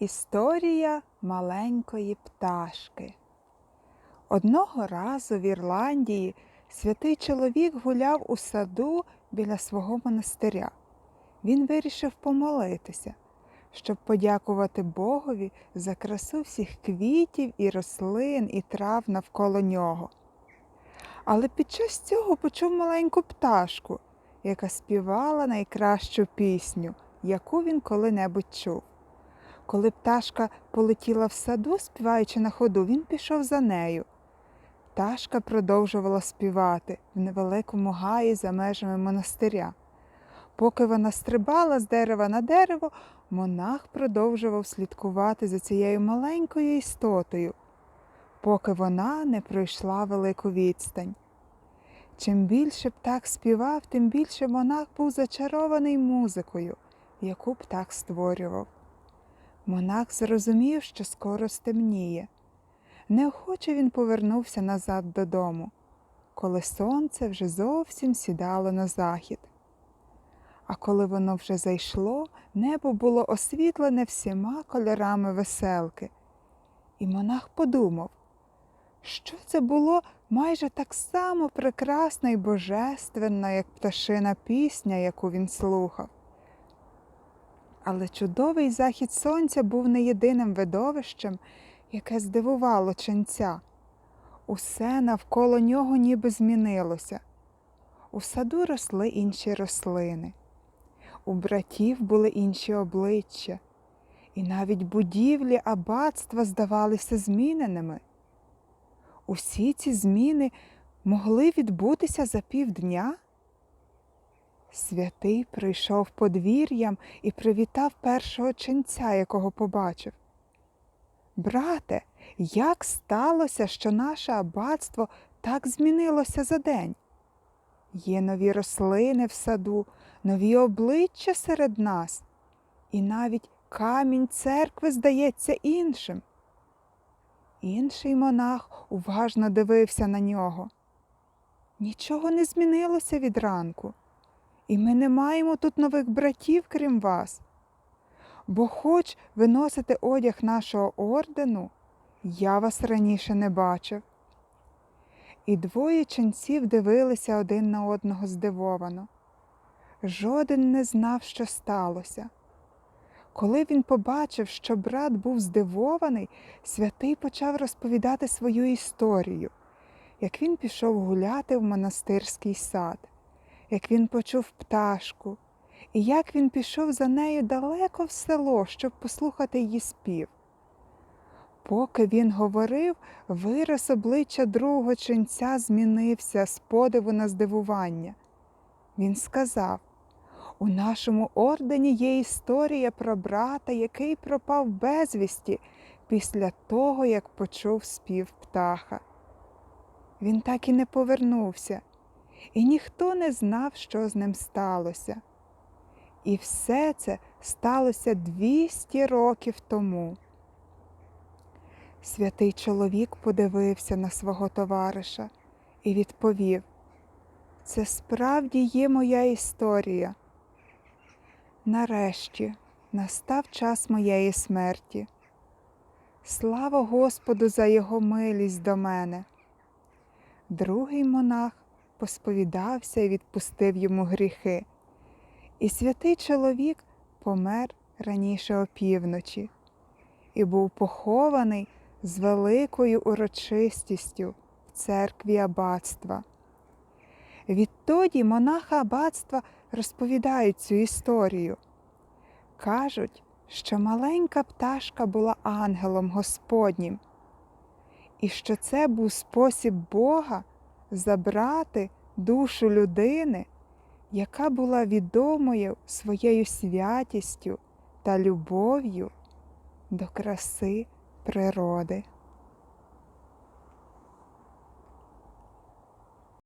Історія маленької пташки. Одного разу в Ірландії святий чоловік гуляв у саду біля свого монастиря. Він вирішив помолитися, щоб подякувати Богові за красу всіх квітів і рослин і трав навколо нього. Але під час цього почув маленьку пташку, яка співала найкращу пісню, яку він коли-небудь чув. Коли пташка полетіла в саду, співаючи на ходу, він пішов за нею. Пташка продовжувала співати в невеликому гаї за межами монастиря. Поки вона стрибала з дерева на дерево, монах продовжував слідкувати за цією маленькою істотою, поки вона не пройшла велику відстань. Чим більше птах співав, тим більше монах був зачарований музикою, яку птах створював. Монах зрозумів, що скоро стемніє. Неохоче він повернувся назад додому, коли сонце вже зовсім сідало на захід. А коли воно вже зайшло, небо було освітлене всіма кольорами веселки. І монах подумав, що це було майже так само прекрасно і божественно, як пташина пісня, яку він слухав. Але чудовий захід сонця був не єдиним видовищем, яке здивувало ченця. Усе навколо нього ніби змінилося. У саду росли інші рослини, у братів були інші обличчя, і навіть будівлі аббатства здавалися зміненими. Усі ці зміни могли відбутися за півдня. Святий прийшов подвір'ям і привітав першого ченця, якого побачив. Брате, як сталося, що наше аббатство так змінилося за день? Є нові рослини в саду, нові обличчя серед нас, і навіть камінь церкви здається іншим. Інший монах уважно дивився на нього. Нічого не змінилося від ранку, і ми не маємо тут нових братів, крім вас. Бо хоч ви носите одяг нашого ордену, я вас раніше не бачив. І двоє ченців дивилися один на одного здивовано. Жоден не знав, що сталося. Коли він побачив, що брат був здивований, святий почав розповідати свою історію, як він пішов гуляти в монастирський сад, як він почув пташку, і як він пішов за нею далеко в село, щоб послухати її спів. Поки він говорив, вираз обличчя другого ченця змінився з подиву на здивування. Він сказав у нашому ордені є історія про брата, який пропав безвісті після того, як почув спів птаха. Він так і не повернувся, і ніхто не знав, що з ним сталося. І все це сталося 200 років тому. Святий чоловік подивився на свого товариша і відповів: Це справді є моя історія. Нарешті настав час моєї смерті. Слава Господу за його милість до мене. Другий монах посповідався і відпустив йому гріхи. І святий чоловік помер раніше опівночі і був похований з великою урочистістю в церкві аббатства. Відтоді монахи аббатства розповідають цю історію. Кажуть, що маленька пташка була ангелом Господнім, і що це був спосіб Бога забрати душу людини, яка була відомою своєю святістю та любов'ю до краси природи.